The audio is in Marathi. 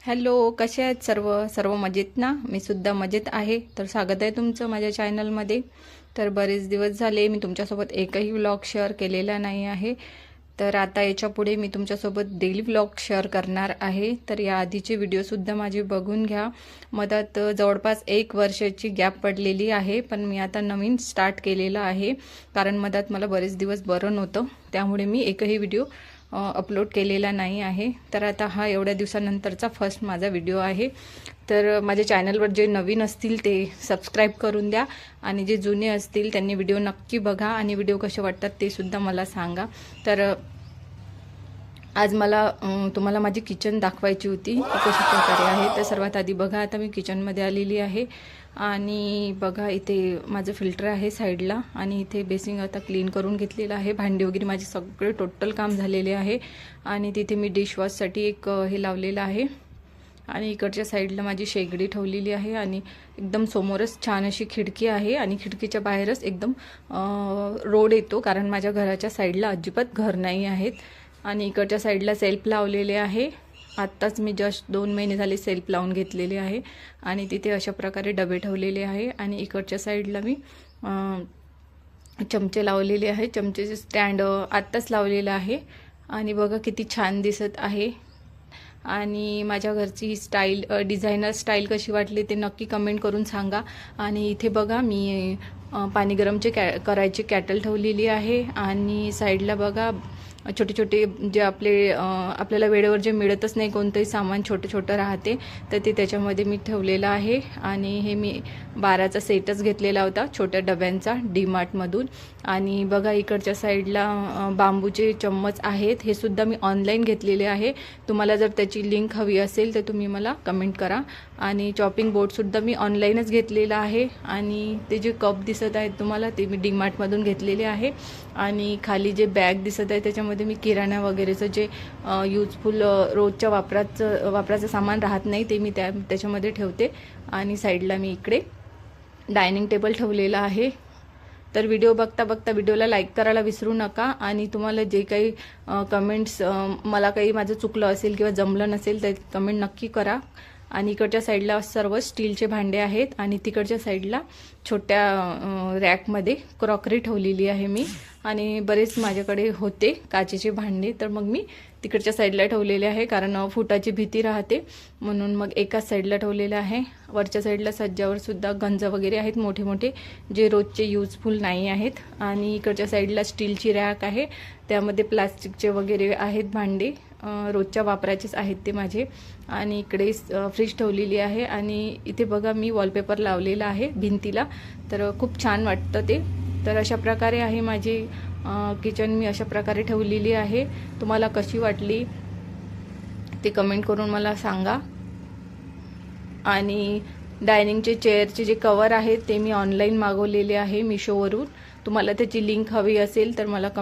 हॅलो कसे आहेत सर्व? सर्व मजेत ना? मी सुद्धा मजेत आहे. तर स्वागत आहे तुमचं माझ्या चॅनलमध्ये. तर बरेच दिवस झाले मी तुमच्यासोबत एकही व्लॉग शेअर केलेला नाही आहे. तर आता याच्यापुढे मी तुमच्यासोबत डेली व्लॉग शेअर करणार आहे. तर या आधीचे व्हिडिओसुद्धा माझे बघून घ्या. मधात जवळपास एक वर्षाची गॅप पडलेली आहे पण मी आता नवीन स्टार्ट केलेला आहे. कारण मधात मला बरेच दिवस बरं नव्हतं. त्यामुळे मी एकही व्हिडिओ अपलोड केलेला नाही आहे. तर आता हा एवढ्या दिवसानंतरचा फर्स्ट माझा व्हिडिओ आहे. तर माझ्या चॅनलवर जे नवीन असतील ते सबस्क्राईब करून द्या आणि जे जुने असतील त्यांनी व्हिडिओ नक्की बघा आणि व्हिडिओ कसे वाटतात ते सुद्धा मला सांगा. तर आज मला तुम्हाला माझी किचन दाखवायची होती. ती कशी प्रकारे आहे. तर सर्वात आधी बघा आता मी किचनमध्ये आलेली आहे. आणि बघा इथे माझं फिल्टर आहे साईडला आणि इथे बेसिंग आता क्लीन करून घेतलेलं आहे. भांडी वगैरे माझे सगळे टोटल काम झालेले आहे. आणि तिथे मी डिशवॉशसाठी एक हे लावलेलं आहे. आणि इकडच्या साईडला माझी शेगडी ठेवलेली आहे. आणि एकदम समोरच छान अशी खिडकी आहे. आणि खिडकीच्या बाहेरच एकदम रोड येतो. कारण माझ्या घराच्या साईडला अजिबात घर नाही आहेत. आणि इकडच्या साईडला सेल्फ लावलेले आहे. आत्ताच मी जस्ट दोन महिने झाले सेल्फ लावून घेतलेले आहे. आणि तिथे अशा प्रकारे डबे ठेवलेले आहे. आणि इकडच्या साईडला मी चमचे लावलेले आहे. चमचेचे स्टँड आत्ताच लावलेलं आहे. आणि बघा किती छान दिसत आहे. आणि माझ्या घरची ही स्टाईल डिझायनर स्टाईल कशी वाटली ते नक्की कमेंट करून सांगा. आणि इथे बघा मी पाणी गरमचे कॅ करायची कॅटल ठेवलेली आहे. आणि साईडला बघा छोटे छोटे जे आपले आपल्याला वेळेवर जे मिळतच नाही कोणतंही सामान छोटं छोटं राहते तर ते त्याच्यामध्ये मी ठेवलेलं आहे. आणि हे मी बाराचा सेटच घेतलेला होता छोट्या डब्यांचा डी मार्टमधून आणि बघा इकडच्या साईडला बांबूचे चम्मच आहेत. हे सुद्धा मी ऑनलाईन घेतलेले आहे. तुम्हाला जर त्याची लिंक हवी असेल तर तुम्ही मला कमेंट करा. आणि चॉपिंग बोर्डसुद्धा मी ऑनलाईनच घेतलेलं आहे. आणि ते जे कप दिसत आहेत तुम्हाला ते मी डी मार्टमधून घेतलेले आहे. आणि खाली जे बॅग दिसत आहे त्याच्यामध्ये मी किराणा वगैरेचं जे यूजफुल रोजच्या वापराचं वापराचं सामान राहत नाही ते मी त्या त्याच्यामध्ये ठेवते. आणि साईडला मी इकडे डायनिंग टेबल ठेवलेला आहे. तर व्हिडिओ बघता बघता व्हिडिओला लाईक करायला विसरू नका. आणि तुम्हाला जे काही कमेंट्स मला काही माझं चुकलं असेल किंवा जमलं नसेल तर कमेंट नक्की करा. आणि इकडच्या साईडला सर्व स्टीलचे भांडे आहेत आणि तिकडच्या साईडला छोट्या रॅकमध्ये क्रॉकरी ठेवलेली आहे मी. आणि बरेच माझ्याकडे होते काचेचे भांडे तर मग मी तिकडच्या साईडला ठेवलेले आहे कारण फुटाची भीती राहते. म्हणून मग एकाच साईडला ठेवलेलं आहे. वरच्या साईडला सज्जावर सुद्धा गंज वगैरे आहेत मोठे मोठे जे रोजचे यूजफुल नाही आहेत. आणि इकडच्या साईडला स्टीलची रॅक आहे. त्यामध्ये प्लास्टिकचे वगैरे आहेत भांडे. रोजच्या वापराचेच आहेत ते माझे. आणि इकडे फ्रीज ठेवलेली आहे आणि इथे बघा मी वॉलपेपर लावलेला आहे भिंतीला. तर खूप छान वाटतं ते. तर अशा प्रकारे आहे माझी किचन मी अशा प्रकारे ठेवलेली आहे. तुम्हाला कशी वाटली ते कमेंट करून मला सांगा. आणि डायनिंगचे चेअरचे जे कवर आहेत ते मी ऑनलाईन मागवलेले आहे मिशोवरून तुम्हाला त्याची लिंक हवी असेल तर मला कमेंट